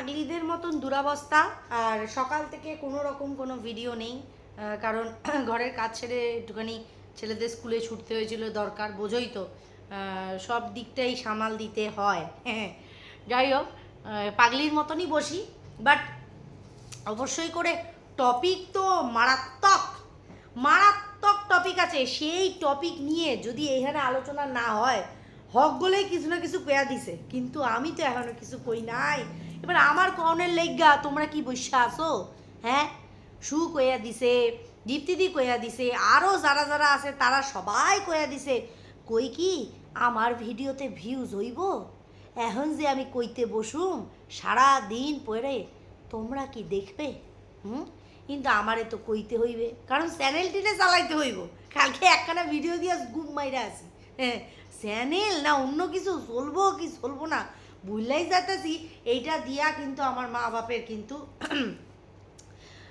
পাগলিদের মতন দুরাবস্থা, আর সকাল থেকে কোনো রকম কোনো ভিডিও নেই কারণ ঘরের কাজ ছেড়ে একটুখানি ছেলেদের স্কুলে ছুটতে হয়েছিল, দরকার বোঝোই তো। সব দিকটাই সামাল দিতে হয়। হ্যাঁ যাই হোক পাগলির মতনই বসি বাট অবশ্যই করে টপিক তো মারাত্মক মারাত্মক টপিক আছে। সেই টপিক নিয়ে যদি এখানে আলোচনা না হয়, হক বলেই কিছু না কিছু পেয়া দিছে। কিন্তু আমি তো এখনও কিছু কই নাই। এবার আমার কর্নের লেগা তোমরা কি বসে আসো হ্যাঁ? সু কইয়া দিছে, দীপ্তিদি কইয়া দিছে আরও যারা যারা আছে তারা সবাই কইয়া দিছে, কই কি, আমার ভিডিওতে ভিউজ হইব? এখন যে আমি কইতে বসুম সারা দিন পরে তোমরা কি দেখবে? হুম? কিন্তু আমারে তো কইতে হইবে, কারণ চ্যানেলটিতে চালাইতে হইব। কালকে একখানা ভিডিও দিয়ে গুম মাইরা আছি। হ্যাঁ চ্যানেল না অন্য কিছু, চলবো কি চলবো না? বুঝলাই যাতেছি এইটা দিয়া কিন্তু আমার মা বাপের কিন্তু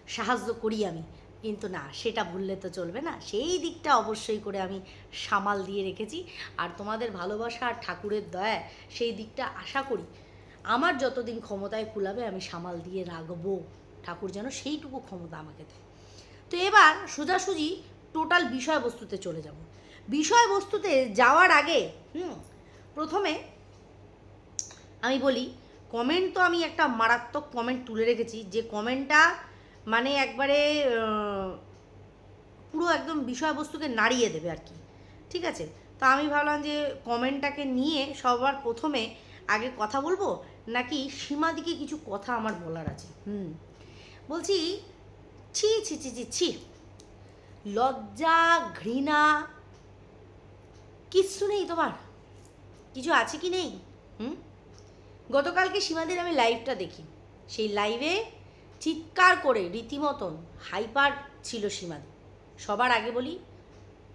সাহায্য করি আমি। কিন্তু না, সেটা ভুললে তো চলবে না। সেই দিকটা অবশ্যই করে আমি সামাল দিয়ে রেখেছি। আর তোমাদের ভালোবাসা আর ঠাকুরের দয়া, সেই দিকটা আশা করি। আমার যতদিন ক্ষমতায় কুলাবে, আমি সামাল দিয়ে রাখব। ঠাকুর যেন সেইটুকু ক্ষমতা আমাকে দেয়। তো এবার সোজাসুজি টোটাল বিষয়বস্তুতে চলে যাব। বিষয়বস্তুতে যাওয়ার আগে, হুম, প্রথমে আমি বলি কমেন্ট তো আমি একটা মারাত্মক কমেন্ট তুলে রেখেছি, যে কমেন্টটা মানে একবারে পুরো একদম বিষয়বস্তুকে নাড়িয়ে দেবে আর কি। ঠিক আছে? তো আমি ভাবলাম যে কমেন্টটাকে নিয়ে সবার প্রথমে আগে কথা বলব, নাকি সীমাদিকে কিছু কথা আমার বলার আছে? হুম। বলছি, ছি ছি ছি ছি ছি। লজ্জা, ঘৃণা, কিচ্ছু নেই তোমার? কিছু আছে কি নেই? হুম? গতকালকে সীমাদের আমি লাইভটা দেখি। সেই লাইভে চিৎকার করে রীতিমতন হাইপার ছিল সীমাদি। সবার আগে বলি,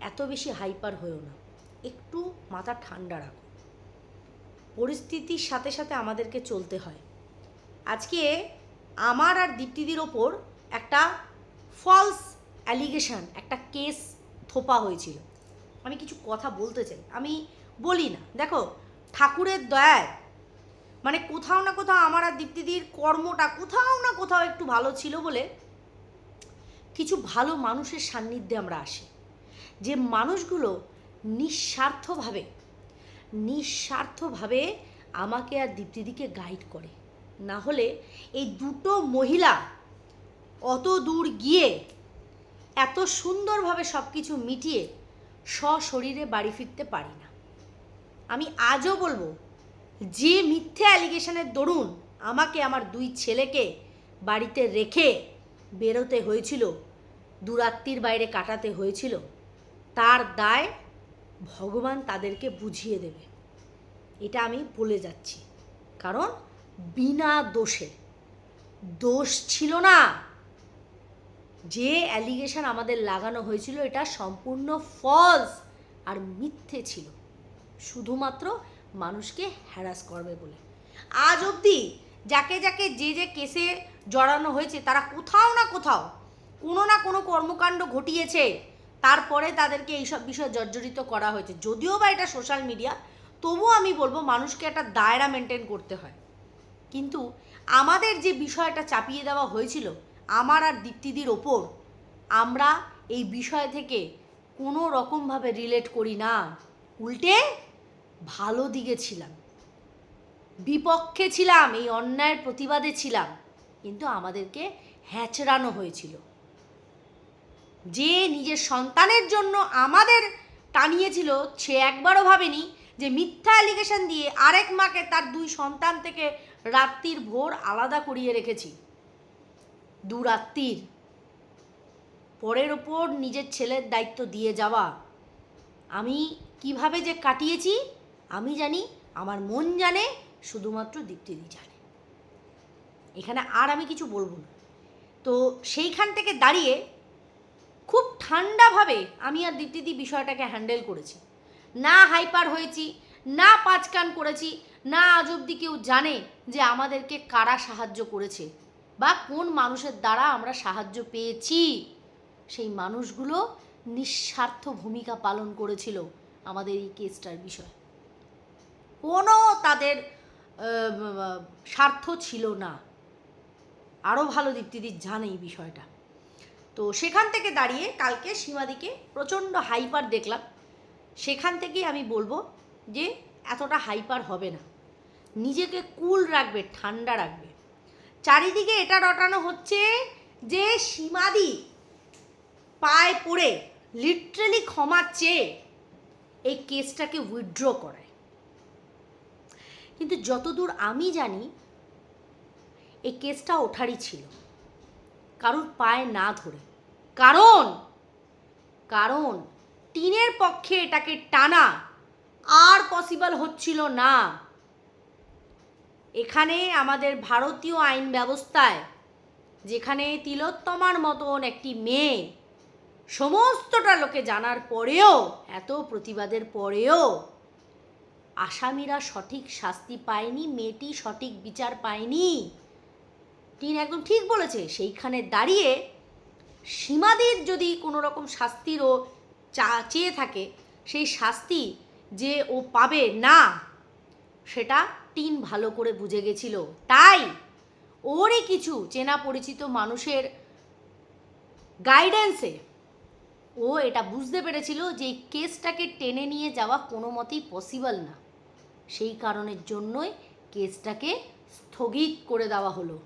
এত বেশি হাইপার হয়েও না। একটু মাথা ঠান্ডা রাখো। পরিস্থিতির সাথে সাথে আমাদেরকে চলতে হয়। আজকে আমার আর দীপ্তিদির ওপর একটা ফলস অ্যালিগেশন একটা কেস থোপা হয়েছিল। আমি কিছু কথা বলতে চাই। আমি বলি না। দেখো, ঠাকুরের দয়ায় মানে কোথাও না কোথাও আমার আর দীপ্তিদির কর্মটা কোথাও না কোথাও একটু ভালো ছিল বলে কিছু ভালো মানুষের সান্নিধ্যে আমরা আসি। যে মানুষগুলো নিঃস্বার্থভাবে নিঃস্বার্থভাবে আমাকে আর দীপ্তিদিকে গাইড করে। না হলে এই দুটো মহিলা অত দূর গিয়ে এত সুন্দরভাবে সব কিছু মিটিয়ে সশরীরে বাড়ি ফিরতে পারি না। আমি আজও বলব যে মিথ্যে অ্যালিগেশনের দরুন আমাকে আমার দুই ছেলেকে বাড়িতে রেখে বেরোতে হয়েছিল, দুরাত্রির বাইরে কাটাতে হয়েছিল, তার দায় ভগবান তাদেরকে বুঝিয়ে দেবে। এটা আমি বলে যাচ্ছি। কারণ বিনা দোষে দোষ ছিল না। যে অ্যালিগেশন আমাদের লাগানো হয়েছিল, এটা সম্পূর্ণ ফলস আর মিথ্যে ছিল। শুধুমাত্র মানুষকে হ্যারাস করবে বলে। আজ অবধি যাকে যাকে যে যে কেসে জড়ানো হয়েছে, তারা কোথাও না কোথাও কোনো না কোনো কর্মকাণ্ড ঘটিয়েছে। তারপরে তাদেরকে এইসব বিষয়ে জর্জরিত করা হয়েছে। যদিও বা এটা সোশ্যাল মিডিয়া তবুও আমি বলব মানুষকে একটা দায়রা মেনটেন করতে হয়। কিন্তু আমাদের যে বিষয়টা চাপিয়ে দেওয়া হয়েছিল, আমার আর দীপ্তিদির ওপর, আমরা এই বিষয় থেকে কোনো রকমভাবে রিলেট করি না। উল্টে ভালো দিকে ছিলাম। বিপক্ষে ছিলাম, এই অন্যায়ের প্রতিবাদে ছিলাম, কিন্তু আমাদেরকে হ্যাচড়ানো হয়েছিল। যে নিজের সন্তানের জন্য আমাদের টানিয়েছিল, সে একবারও ভাবেনি যে মিথ্যা অ্যালিগেশন দিয়ে আরেক মাকে তার দুই সন্তান থেকে রাত্রির ভোর আলাদা করিয়ে রেখেছি। দু রাত্রির। পরের ওপর নিজের ছেলের দায়িত্ব দিয়ে যাওয়া। আমি কীভাবে যে কাটিয়েছি? আমি জানি, আমার মন জানে, শুধুমাত্র দীপ্তিদি জানে। এখানে আর আমি কিছু বলব না। তো সেইখান থেকে দাঁড়িয়ে খুব ঠান্ডাভাবে আমি আর দীপ্তিদি বিষয়টাকে হ্যান্ডেল করেছি। না হাইপার হয়েছি, না পাঁচকান করেছি, না আজ অব্দি কেউ জানে যে আমাদেরকে কারা সাহায্য করেছে বা কোন মানুষের দ্বারা আমরা সাহায্য পেয়েছি। সেই মানুষগুলো নিঃস্বার্থ ভূমিকা পালন করেছিল আমাদের এই কেসটার বিষয়ে। কোনো তাদের স্বার্থ ছিল না। আরও ভালো দীপ্তিদি জানে এই বিষয়টা। তো সেখান থেকে দাঁড়িয়ে কালকে সীমাদিকে প্রচণ্ড হাইপার দেখলাম। সেখান থেকেই আমি বলব যে এতটা হাইপার হবে না। নিজেকে কুল রাখবে, ঠান্ডা রাখবে। চারিদিকে এটা রটানো হচ্ছে যে সীমাদি পায়ে পড়ে লিটারেলি ক্ষমা চেয়ে এই কেসটাকে উইথড্র করায় কিন্তু যতদূর আমি জানি এই কেসটা ওঠারই ছিল। কারুর পায়ে না ধরে। কারণ কারণ টিনের পক্ষে এটাকে টানা আর পসিবল হচ্ছিল না। এখানে আমাদের ভারতীয় আইন ব্যবস্থায়, যেখানে তিলোত্তমার মতন একটি মেয়ে সমস্তটা লোকে জানার পরেও, এত প্রতিবাদের পরেও আসামিরা সঠিক শাস্তি পায়নি, মেয়েটি সঠিক বিচার পায়নি। টিন একদম ঠিক বলেছে, সেইখানে দাঁড়িয়ে সীমাদির যদি কোনো রকম শাস্তিরও চা, চেয়ে থাকে, সেই শাস্তি যে ও পাবে না, সেটা টিন ভালো করে বুঝে গেছিল। তাই ওরই কিছু চেনা পরিচিত মানুষের গাইডেন্সে ও এটা বুঝতে পেরেছিল যে এই কেসটাকে টেনে নিয়ে যাওয়া কোনো মতেই পসিবল না। সেই কারণের জন্যই কেসটাকে স্থগিত করে দেওয়া হলো।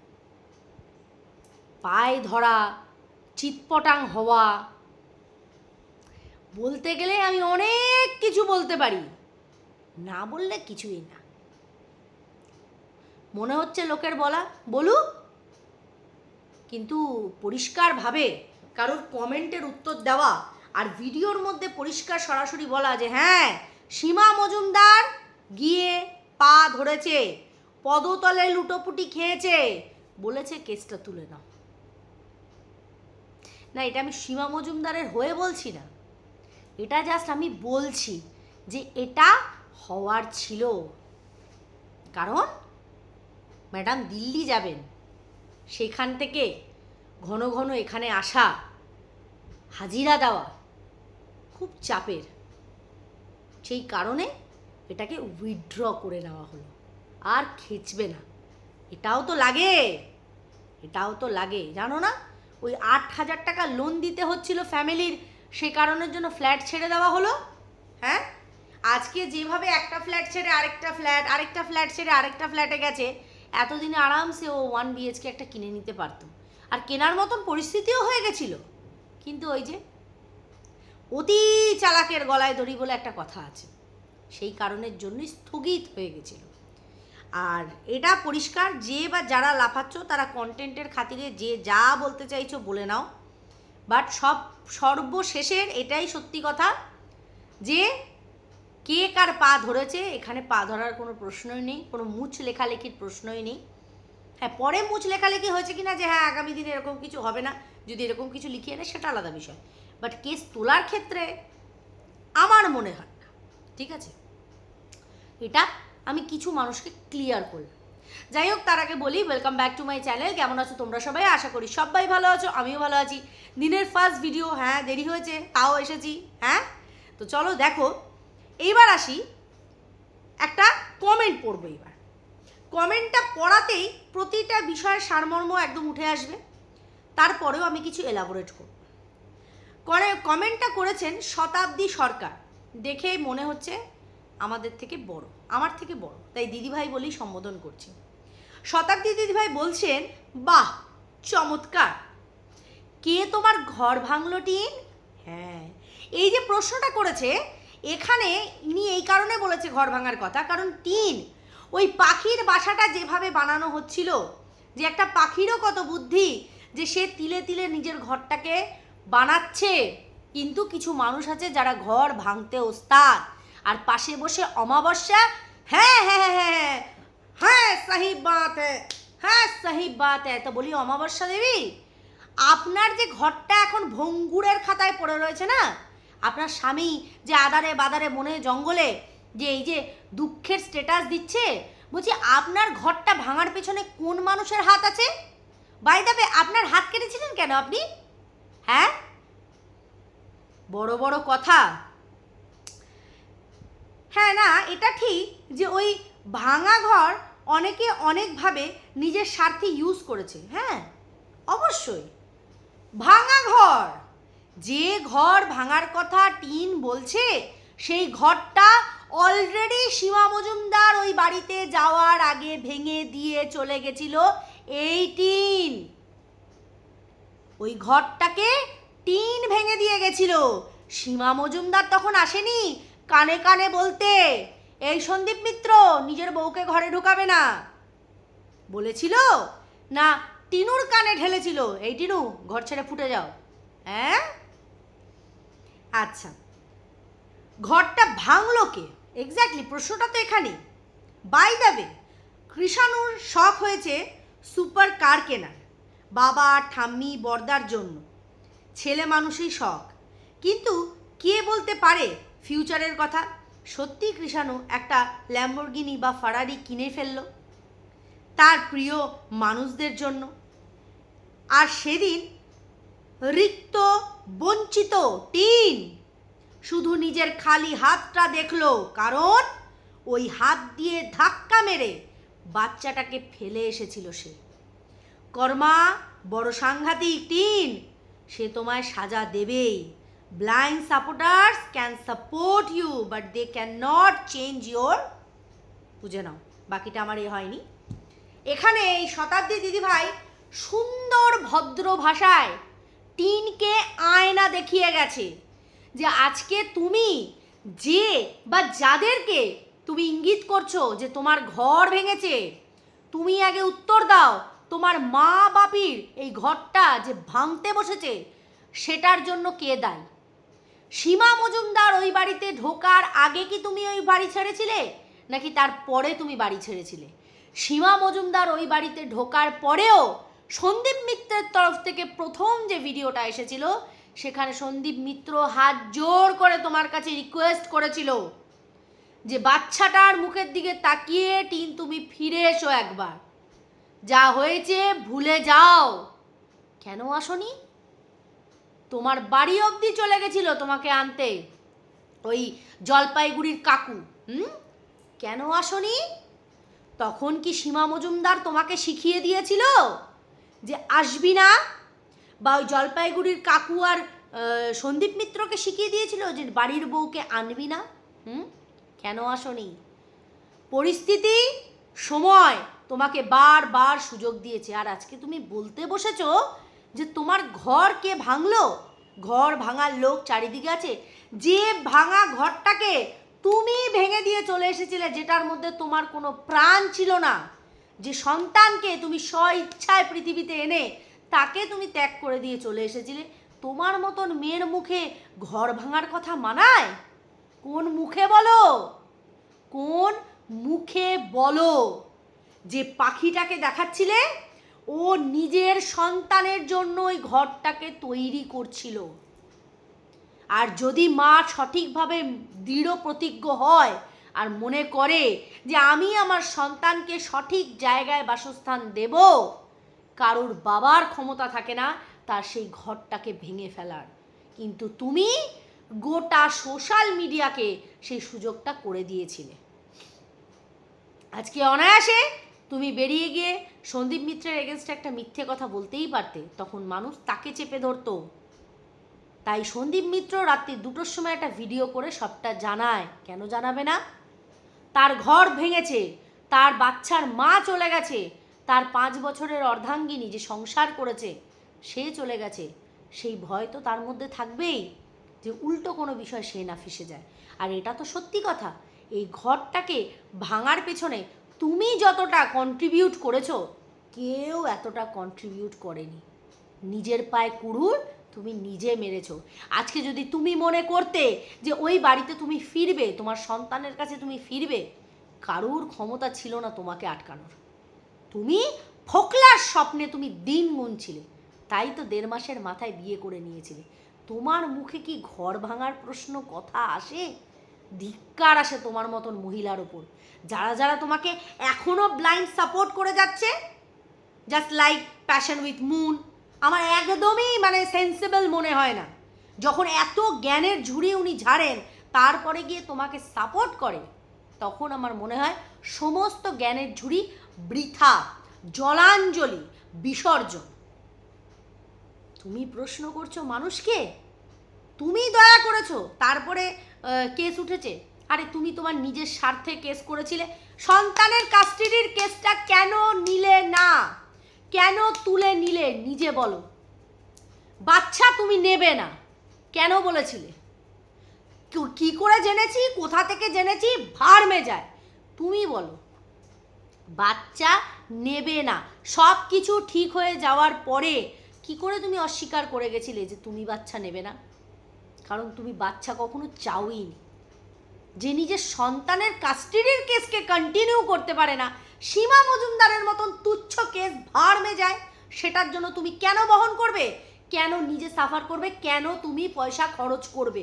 পায়ে ধরা, চিৎপটাং হওয়া, বলতে গেলে আমি অনেক কিছু বলতে পারি, না বললে কিছুই না। মনে হচ্ছে লোকের বলা বলুক কিন্তু পরিষ্কারভাবে কারোর কমেন্টের উত্তর দেওয়া আর ভিডিওর মধ্যে পরিষ্কার সরাসরি বলা যে হ্যাঁ সীমা মজুমদার গিয়ে পা ধরেছে, পদতলে লুটোপুটি খেয়েছে, বলেছে কেসটা তুলে নাও। না, এটা আমি সীমা মজুমদারের হয়ে বলছি না। এটা জাস্ট আমি বলছি যে এটা হওয়ার ছিল। কারণ ম্যাডাম দিল্লি যাবেন, সেখান থেকে ঘন ঘন এখানে আসা, হাজিরা দেওয়া খুব চাপের। সেই কারণে এটাকে উইথড্র করে নেওয়া হলো। আর খেচবে না। এটাও তো লাগে। এটাও তো লাগে। জানো না? ওই আট হাজার টাকা লোন দিতে হচ্ছিল ফ্যামিলির, সে কারণের জন্য ফ্ল্যাট ছেড়ে দেওয়া হলো। হ্যাঁ? আজকে যেভাবে একটা ফ্ল্যাট ছেড়ে আরেকটা ফ্ল্যাট আরেকটা ফ্ল্যাট ছেড়ে আরেকটা ফ্ল্যাটে গেছে, এতদিনে আরামসে ও ওয়ান বিএচকে একটা কিনে নিতে পারতো। আর কেনার মতন পরিস্থিতিও হয়ে গেছিল। কিন্তু ওই যে অতি চালাকের গলায় দড়ি বলে একটা কথা আছে। সেই কারণের জন্যই স্থগিত হয়ে গেছিল। আর এটা পরিষ্কার, যে বা যারা লাফাচ্ছ, তারা কন্টেন্টের খাতিরে যে যা বলতে চাইছো বলে নাও। বাট সব, সর্বশেষের এটাই সত্যি কথা যে কে কার পা ধরেছে, এখানে পা ধরার কোনো প্রশ্নই নেই, কোনো মুছ লেখালেখির প্রশ্নই নেই। হ্যাঁ পরে মুছ লেখালেখি হয়েছে কি না যে হ্যাঁ আগামী দিনে এরকম কিছু হবে না, যদি এরকম কিছু লিখিয়ে নেয় সেটা আলাদা বিষয়। বাট কেস তোলার ক্ষেত্রে আমার মনে হয় না ঠিক আছে? এটা আমি কিছু মানুষকে ক্লিয়ার করলাম। যাই হোক, তার আগে বলি welcome back to my channel কেমন আছো তোমরা সবাই? আশা করি সবাই ভালো আছো, আমিও ভালো আছি। দিনের ফার্স্ট ভিডিও হ্যাঁ দেরি হয়েছে, তাও এসেছি হ্যাঁ? তো চলো, দেখো, এইবার আসি, একটা কমেন্ট পড়ব এবার কমেন্টটা পড়াতেই প্রতিটা বিষয়ের সারমর্ম একদম উঠে আসবে। তারপরেও আমি কিছু এলাবোরেট করব। করে কমেন্টটা করেছেন শতাব্দী সরকার। দেখে মনে হচ্ছে আমাদের থেকে বড়, আমার থেকে বড়। তাই দিদিভাই বলেই সম্বোধন করছি। শতাব্দী দিদিভাই বলছেন, বাহ, চমৎকার। কে তোমার ঘর ভাঙলো টিন? হ্যাঁ এই যে প্রশ্নটা করেছে, এখানে ইনি এই কারণে বলেছে ঘর ভাঙার কথা, কারণ টিন, ওই পাখির বাসাটা যেভাবে বানানো হচ্ছিল, যে একটা পাখিরও কত বুদ্ধি যে সে তিলে তিলে নিজের ঘরটাকে বানাচ্ছে। কিন্তু কিছু মানুষ আছে যারা ঘর ভাঙতে ওস্তাদ আর পাশে বসে অমাবস্যা? হ্যাঁ হ্যাঁ হ্যাঁ হ্যাঁ হ্যাঁ। হ্যাঁ সাহি বাত হ্যাঁ সাহি বাত তো বলি অমাবস্যা দেবী, আপনার যে ঘরটা এখন ভঙ্গুরের খাতায় পড়ে রয়েছে না? আপনার স্বামী যে আদারে বাদারে মনে জঙ্গলে যে এই যে দুঃখের স্ট্যাটাস দিচ্ছে, বলছি আপনার ঘরটা ভাঙার পেছনে কোন মানুষের হাত আছে? বাই দাবে আপনার হাত কেটেছিলেন কেন আপনি? হ্যাঁ? বড় বড় কথা। হ্যাঁ না, এটা ঠিক যে ওই ভাঙা ঘর অনেকে অনেকভাবে নিজের স্বার্থে ইউজ করেছে হ্যাঁ অবশ্যই। ভাঙা ঘর, যে ঘর ভাঙার কথা টিন বলছে, সেই ঘরটা অলরেডি সীমা মজুমদার ওই বাড়িতে যাওয়ার আগে ভেঙে দিয়ে চলে গেছিল এই টিন। ওই ঘরটাকে টিন ভেঙে দিয়ে গেছিল। সীমা মজুমদার তখন আসেনি কানে কানে বলতে, এই সন্দীপ মিত্র নিজের বউকে ঘরে ঢুকাবে না। বলেছিল? না, টিনুর কানে ঢেলেছিল। এই টিনু, ঘর ছেড়ে ফুটে যাও। হ্যাঁ আচ্ছা ঘরটা ভাঙলো কে? এক্স্যাক্টলি প্রশ্নটা তো এখানেই। বাই দ্য কৃষাণুর শখ হয়েছে সুপার কার কেনার, বাবা, ঠাম্মি, বর্দার জন্য। ছেলে মানুষই শখ। কিন্তু কে বলতে পারে ফিউচারের কথা সত্যি কৃষাণু একটা ল্যাম্বরগিনি বা ফারারি কিনে ফেলল। তার প্রিয় মানুষদের জন্য। আর সেদিন রিক্ত, বঞ্চিত টিন শুধু নিজের খালি হাতটা দেখল, কারণ ওই হাত দিয়ে ধাক্কা মেরে বাচ্চাটাকে ফেলে এসেছিল সে। কর্মা, বড় সাংঘাতিক টিন, সে তোমায় সাজা দেবেই। Blind supporters can support you but they cannot change your বুঝে নাও। বাকিটা আমার এ হয়নি। এখানে এই শতাব্দী দিদিভাই সুন্দর ভদ্র ভাষায় টিনকে আয়না দেখিয়ে গেছে যে আজকে তুমি যে বা যাদেরকে তুমি ইঙ্গিত করছ যে তোমার ঘর ভেঙেছে, তুমি আগে উত্তর দাও, তোমার মা বাপির এই ঘরটা যে ভাঙতে বসেছে, সেটার জন্য কে দায়ী? সীমা মজুমদার ওই বাড়িতে ঢোকার আগে কি তুমি ওই বাড়ি ছেড়েছিলে? নাকি তার পরে তুমি বাড়ি ছেড়েছিলে? সীমা মজুমদার ওই বাড়িতে ঢোকার পরেও সন্দীপ মিত্রের তরফ থেকে প্রথম যে ভিডিওটা এসেছিল, সেখানে সন্দীপ মিত্র হাত জোর করে তোমার কাছে রিকোয়েস্ট করেছিল যে বাচ্চাটার মুখের দিকে তাকিয়ে টিন তুমি ফিরে এসো একবার। যা হয়েছে ভুলে যাও। কেন আসনি? তোমার বাড়ি অবধি চলে গেছিল তোমাকে আনতে? ওই জলপাইগুড়ির কাকু, হুম? কেন আসনি? তখন কি সীমা মজুমদার তোমাকে শিখিয়ে দিয়েছিল যে আসবি না? বা ওই জলপাইগুড়ির কাকু আর সন্দীপ মিত্রকে শিখিয়ে দিয়েছিল যে বাড়ির বউকে আনবি না? হুম? কেন আসনি? পরিস্থিতি, সময় তোমাকে বারবার সুযোগ দিয়েছে। আর আজকে তুমি বলতে বসেছো যে তোমার ঘর কে ভাঙলো? ঘর ভাঙার লোক চারিদিকে আছে। যে ভাঙা ঘরটাকে তুমি ভেঙে দিয়ে চলে এসেছিলে, যেটার মধ্যে তোমার কোনো প্রাণ ছিল না। যে সন্তানকে তুমি স্ব ইচ্ছায় পৃথিবীতে এনে তাকে তুমি ত্যাগ করে দিয়ে চলে এসেছিলে, তোমার মতন মেয়ের মুখে ঘর ভাঙার কথা মানায়? কোন মুখে বলো? কোন মুখে বলো? যে পাখিটাকে দেখাচ্ছিলে ও নিজের সন্তানের জন্য ওই ঘরটাকে তৈরি করছিল। আর যদি মা সঠিকভাবে দৃঢ় প্রতিজ্ঞ হয় আর মনে করে যে আমি আমার সন্তানকে সঠিক জায়গায় বাসস্থান দেব, কারোর বাবার ক্ষমতা থাকে না, তার সেই ঘরটাকে ভেঙে ফেলার। কিন্তু তুমি গোটা সোশ্যাল মিডিয়াকে সেই সুযোগটা করে দিয়েছিলে। আজকে অনায়াসে তুমি বেরিয়ে গিয়ে সন্দীপ মিত্রের এগেনস্টে একটা মিথ্যে কথা বলতেই পারতে, তখন মানুষ তাকে চেপে ধরতো। তাই সন্দীপ মিত্র রাত্রি দুটোর সময় একটা ভিডিও করে সবটা জানায়। কেন জানাবে না? তার ঘর ভেঙেছে, তার বাচ্চার মা চলে গেছে, তার পাঁচ বছরের অর্ধাঙ্গিনী যে সংসার করেছে, সে চলে গেছে। সেই ভয় তো তার মধ্যে থাকবেই, যে উল্টো কোনো বিষয় সে না ফেসে যায়। আর এটা তো সত্যি কথা, এই ঘরটাকে ভাঙার পেছনে তুমি যতটা কন্ট্রিবিউট করেছ, কেউ এতটা কন্ট্রিবিউট করেনি। নিজের পায়ে কুড়ুল তুমি নিজে মেরেছো। আজকে যদি তুমি মনে করতে যে ওই বাড়িতে তুমি ফিরবে, তোমার সন্তানের কাছে তুমি ফিরবে, কারুর ক্ষমতা ছিল না তোমাকে আটকানোর। তুমি ফোকলার স্বপ্নে তুমি দিন গুনছিলে, তাই তো দেড় মাসের মাথায় বিয়ে করে নিয়েছিলে। তোমার মুখে কি ঘর ভাঙার প্রশ্ন কথা আসে? ধিক্কার আসে তোমার মতন মহিলার ওপর যারা যারা তোমাকে এখনও ব্লাইন্ড সাপোর্ট করে যাচ্ছে just like passion with moon আমার একদমই মানে সেন্সিবল মনে হয় না। যখন এত জ্ঞানের ঝুড়ি উনি ঝাড়েন, তারপরে গিয়ে তোমাকে সাপোর্ট করে, তখন আমার মনে হয় সমস্ত জ্ঞানের ঝুড়ি বৃথা, জলাঞ্জলি, বিসর্জন। তুমি প্রশ্ন করছ মানুষকে? তুমি দয়া করেছ, তারপরে কেস উঠেছে। আরে তুমি তোমার নিজের স্বার্থে কেস করেছিলে। সন্তানের কাস্টাডির কেসটা কেন নিলে না? কেন তুলে নিলে? নিজে বলো। বাচ্চা তুমি নেবে না। কেন বলেছিলে? কি- করে জেনেছি? কোথা থেকে জেনেছি? ভাড়মে যায় তুমি বলো। বাচ্চা নেবে না। সব কিছু ঠিক হয়ে যাওয়ার পরে কি করে তুমি অস্বীকার করে গেছিলে যে তুমি বাচ্চা নেবে না? কারণ তুমি বাচ্চা কখনো চাওই নি যে নিজের সন্তানের কাস্টাডির কেসকে কন্টিনিউ করতে পারে না, সীমা মজুমদারের মতন তুচ্ছ কেস ভাড়মে যায় সেটার জন্য তুমি কেন বহন করবে? কেন নিজে সাফার করবে? কেন তুমি পয়সা খরচ করবে?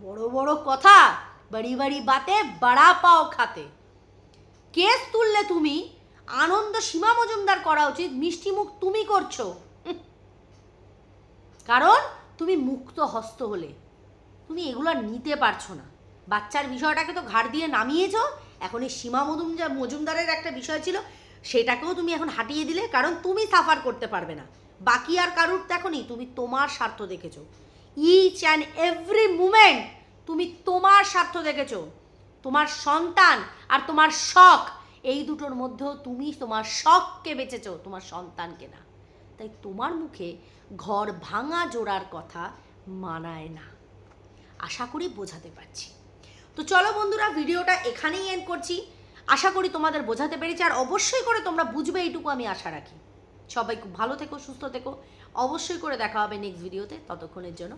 বড় বড় কথা, বাড়ি বাড়ি বাতে, বাড়া পাও খাতে। কেস তুললে তুমি, আনন্দ সীমা মজুমদার করা উচিত মিষ্টি মুখ তুমি করছ। কারণ তুমি মুক্ত হস্ত হলে। তুমি এগুলো নিতে পারছ না। বাচ্চার বিষয়টাকে তো ঘাড় দিয়ে নামিয়েছ। এখন এই সীমা মজুমদার মজুমদারের একটা বিষয় ছিল, সেটাকেও তুমি এখন হাঁটিয়ে দিলে, কারণ তুমি সাফার করতে পারবে না। বাকি আর কারুর দেখনি তুমি তোমার স্বার্থ দেখেছ। ইচ অ্যান্ড এভরি মুমেন্ট তুমি তোমার স্বার্থ দেখেছ। তোমার সন্তান আর তোমার শখ, এই দুটোর মধ্যেও তুমি তোমার শখকে বেঁচেছো, তোমার সন্তানকে না। তাই তোমার মুখে ঘর ভাঙা জোড়ার কথা মানায় না। আশা করি বোঝাতে পারছি। তো চলো বন্ধুরা, ভিডিওটা এখানেই এন্ড করছি। আশা করি তোমাদের বোঝাতে পেরেছি আর অবশ্যই করে তোমরা বুঝবে, এইটুকু আমি আশা রাখি। সবাই খুব ভালো থেকো, সুস্থ থেকো। অবশ্যই করে দেখা হবে নেক্সট ভিডিওতে ততক্ষণের জন্য